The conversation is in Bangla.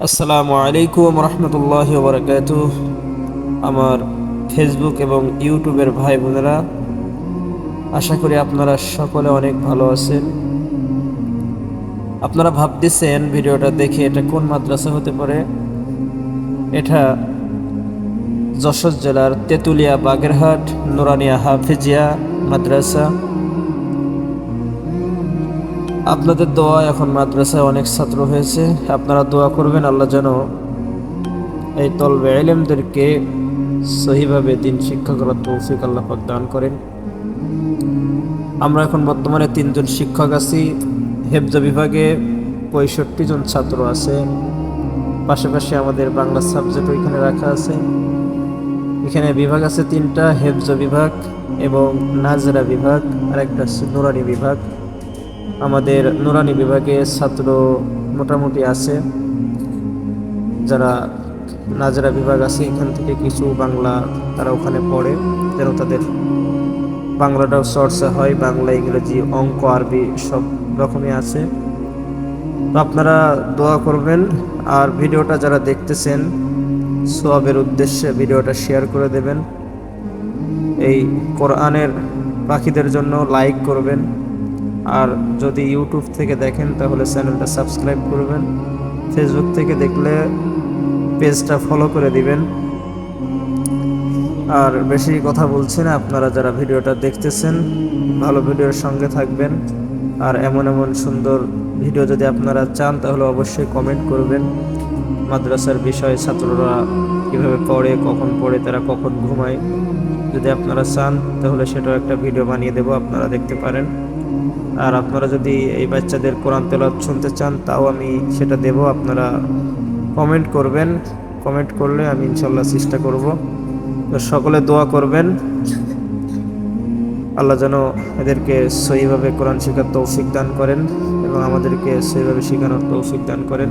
আসসালামু আলাইকুম রহমতুল্লাহ বরকাত আমার ফেসবুক এবং ইউটিউবের ভাই বোনেরা, আশা করি আপনারা সকলে অনেক ভালো আছেন। আপনারা ভাবতেছেন ভিডিওটা দেখে এটা কোন মাদ্রাসা হতে পারে? এটা যশোর জেলার তেঁতুলিয়া বাগেরহাট নুরানিয়া হাফিজিয়া মাদ্রাসা। আপনাদের দোয়া এখন মাদ্রাসায় অনেক ছাত্র হয়েছে। আপনারা দোয়া করবেন, আল্লাহ যেন এই তলবে এলেমদেরকে সহিভাবে দিন শিক্ষা করার তৌফিক আল্লাহ দান করেন। আমরা এখন বর্তমানে তিনজন শিক্ষক আছি। হেফজা বিভাগে পঁয়ষট্টি জন ছাত্র আছে। পাশাপাশি আমাদের বাংলা সাবজেক্ট ওইখানে রাখা আছে। এখানে বিভাগ আছে তিনটা, হেফজা বিভাগ এবং নাজরা বিভাগ আর একটা নুরানি বিভাগ। আমাদের নুরানি বিভাগে ছাত্র মোটামুটি আছে। যারা নাজরা বিভাগ আছে, এখান থেকে কিছু বাংলা তারা ওখানে পড়ে। যেন তাদের বাংলাটাও চর্চা হয়, বাংলা, ইংরেজি, অঙ্ক, আরবি সব রকমই আছে। তো আপনারা দোয়া করবেন, আর ভিডিওটা যারা দেখতেছেন সোয়াবের উদ্দেশ্যে ভিডিওটা শেয়ার করে দেবেন। এই কোরআনের পাখিদের জন্য লাইক করবেন। আর যদি ইউটিউব থেকে দেখেন, তাহলে চ্যানেলটা সাবস্ক্রাইব করবেন। ফেসবুক থেকে দেখলে পেজটা ফলো করে দিবেন। আর বেশি কথা বলছি না, আপনারা যারা ভিডিওটা দেখতেছেন, ভালো ভিডিওর সঙ্গে থাকবেন। আর এমন এমন সুন্দর ভিডিও যদি আপনারা চান, তাহলে অবশ্যই কমেন্ট করবেন। মাদ্রাসার বিষয়ে ছাত্ররা কীভাবে পড়ে, কখন পড়ে, তারা কখন ঘুমায়, যদি আপনারা চান, তাহলে সেটাও একটা ভিডিও বানিয়ে দেবো, আপনারা দেখতে পারেন। আর আপনারা যদি এই বাচ্চাদের কোরআন তেলাওয়াত শুনতে চান, তাও আমি সেটা দেব, আপনারা কমেন্ট করবেন। কমেন্ট করলে আমি ইনশাল্লাহ চেষ্টা করব। তো সকলে দোয়া করবেন। আল্লাহ যেন এদেরকে সহিভাবে কোরআন শেখার তৌফিক দান করেন এবং আমাদেরকে সেইভাবে শেখানোর তৌফিক দান করেন।